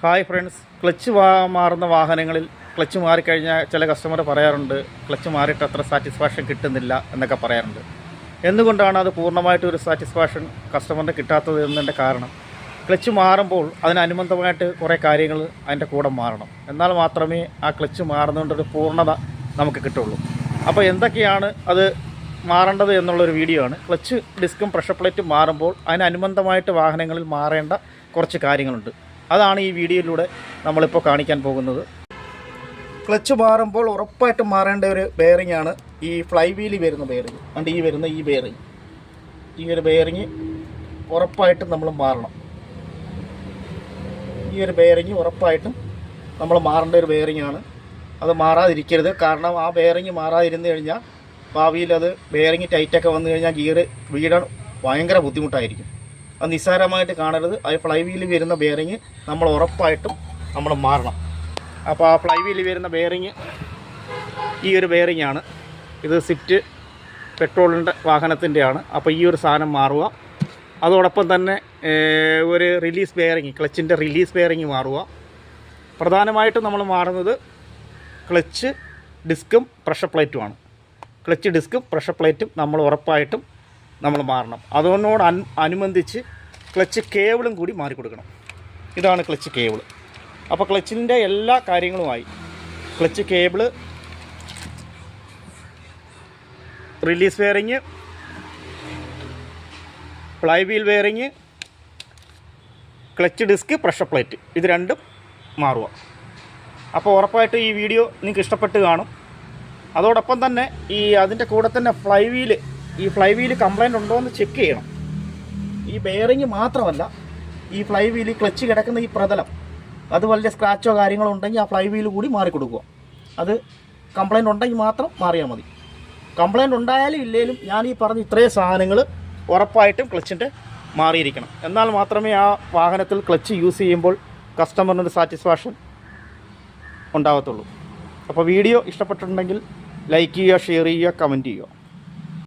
Hi friends. Clutch മാറുന്ന വാഹനങ്ങളിൽ clutch മാറിക്കഴിഞ്ഞാൽ ചില കസ്റ്റമർ പറയാറുണ്ട് ക്ലച്ച് മാറിയിട്ട് അത്ര സാറ്റിസ്ഫാക്ഷൻ കിട്ടുന്നില്ല എന്നൊക്കെ പറയാറുണ്ട്. എന്തുകൊണ്ടാണ് അത് പൂർണമായിട്ട് ഒരു സാറ്റിസ്ഫാക്ഷൻ കസ്റ്റമറിന് കിട്ടാത്തത് എന്നതിന്റെ കാരണം? ക്ലച്ച് മാറുമ്പോൾ അതിനനുബന്ധമായിട്ട് കുറേ കാര്യങ്ങൾ അതിന്റെ കൂടെ മാറണം. എന്നാൽ മാത്രമേ ആ ക്ലച്ച് മാറുന്നതുകൊണ്ടൊരു പൂർണത നമുക്ക് കിട്ടുള്ളൂ. അപ്പോൾ എന്തൊക്കെയാണ് അത് മാറേണ്ടത് എന്നുള്ളൊരു വീഡിയോ ആണ്. ക്ലച്ച് ഡിസ്കും പ്രഷർ പ്ലേറ്റും മാറുമ്പോൾ അതിനനുബന്ധമായിട്ട് വാഹനങ്ങളിൽ മാറേണ്ട കുറച്ച് കാര്യങ്ങളുണ്ട്. അതാണ് ഈ വീഡിയോയിലൂടെ നമ്മളിപ്പോൾ കാണിക്കാൻ പോകുന്നത്. ക്ലച്ച് മാറുമ്പോൾ ഉറപ്പായിട്ടും മാറേണ്ട ഒരു ബെയറിംഗ് ആണ് ഈ ഫ്ലൈ വീലിൽ വരുന്ന ബെയറിംഗ് അണ്ട് ഈ വരുന്ന ഈ ബെയറിംഗ് ഈ ഒരു ബെയറിംഗ് ഉറപ്പായിട്ടും നമ്മൾ മാറണം. ഈ ഒരു ബെയറിംഗ് ഉറപ്പായിട്ടും നമ്മൾ മാറേണ്ട ഒരു ബെയറിംഗ് ആണ്. അത് മാറാതിരിക്കരുത്. കാരണം ആ ബെയറിംഗ് മാറാതിരുന്നു കഴിഞ്ഞാൽ ഭാവിയിൽ അത് ബെയറിംഗ് ടൈറ്റൊക്കെ വന്നു കഴിഞ്ഞാൽ ഗിയർ വീടാൻ ഭയങ്കര ബുദ്ധിമുട്ടായിരിക്കും. അത് നിസ്സാരമായിട്ട് കാണരുത്. അത് ഫ്ലൈ വീൽ വരുന്ന ബെയറിങ് നമ്മൾ ഉറപ്പായിട്ടും നമ്മൾ മാറണം. അപ്പോൾ ആ ഫ്ലൈ വീൽ വരുന്ന ബെയറിങ് ഈ ഒരു ബെയറിംഗ് ആണ്. ഇത് സിറ്റ് പെട്രോളിന്റെ വാഹനത്തിന്റെയാണ് അപ്പോൾ ഈ ഒരു സാധനം മാറുക. അതോടൊപ്പം തന്നെ ഒരു റിലീസ് ബെയറിങ് ക്ലച്ചിന്റെ റിലീസ് ബെയറിങ് മാറുക. പ്രധാനമായിട്ടും നമ്മൾ മാറുന്നത് ക്ലച്ച് ഡിസ്ക്കും പ്രഷർ പ്ലേറ്റുമാണ് ക്ലച്ച് ഡിസ്ക്കും പ്രഷർ പ്ലേറ്റും നമ്മൾ ഉറപ്പായിട്ടും നമ്മൾ മാറണം. അതോടൊപ്പം അനു അനുബന്ധിച്ച് ക്ലച്ച് കേബിളും കൂടി മാറിക്കൊടുക്കണം ഇതാണ് ക്ലച്ച് കേബിൾ അപ്പോൾ ക്ലച്ചിന്റെ എല്ലാ കാര്യങ്ങളുമായി clutch cable release bearing flywheel bearing clutch disc pressure plate ഇത് രണ്ടും മാറുക. അപ്പോൾ ഉറപ്പായിട്ട് ഈ വീഡിയോ നിങ്ങൾക്ക് ഇഷ്ടപ്പെട്ട് കാണും. അതോടൊപ്പം തന്നെ ഈ അതിന്റെ കൂടെ തന്നെ ഫ്ലൈ വീൽ ഈ ഫ്ലൈ വീൽ കംപ്ലയിന്റ് ഉണ്ടോ എന്ന് ചെക്ക് ചെയ്യണം. ഈ ബെയറിങ് മാത്രമല്ല ഈ ഫ്ലൈ വീൽ ക്ലച്ച് കിടക്കുന്ന ഈ പ്രതലം അത് വലിയ സ്ക്രാച്ചോ കാര്യങ്ങളോ ഉണ്ടെങ്കിൽ ആ ഫ്ലൈ വീൽ കൂടി മാറിക്കൊടുക്കുക. അത് കംപ്ലൈന്റ് ഉണ്ടെങ്കിൽ മാത്രം മാറിയാൽ മതി. കംപ്ലൈന്റ് ഉണ്ടായാലും ഇല്ലേലും ഞാൻ ഈ പറഞ്ഞ ഇത്രയും സാധനങ്ങൾ ഉറപ്പായിട്ടും ക്ലച്ചിന്റെ മാറിയിരിക്കണം. എന്നാൽ മാത്രമേ ആ വാഹനത്തിൽ ക്ലച്ച് യൂസ് ചെയ്യുമ്പോൾ കസ്റ്റമറിനൊരു സാറ്റിസ്ഫാക്ഷൻ ഉണ്ടാകത്തുള്ളൂ അപ്പോൾ വീഡിയോ ഇഷ്ടപ്പെട്ടിട്ടുണ്ടെങ്കിൽ ലൈക്ക് ചെയ്യുക ഷെയർ ചെയ്യുക കമന്റ് ചെയ്യുക.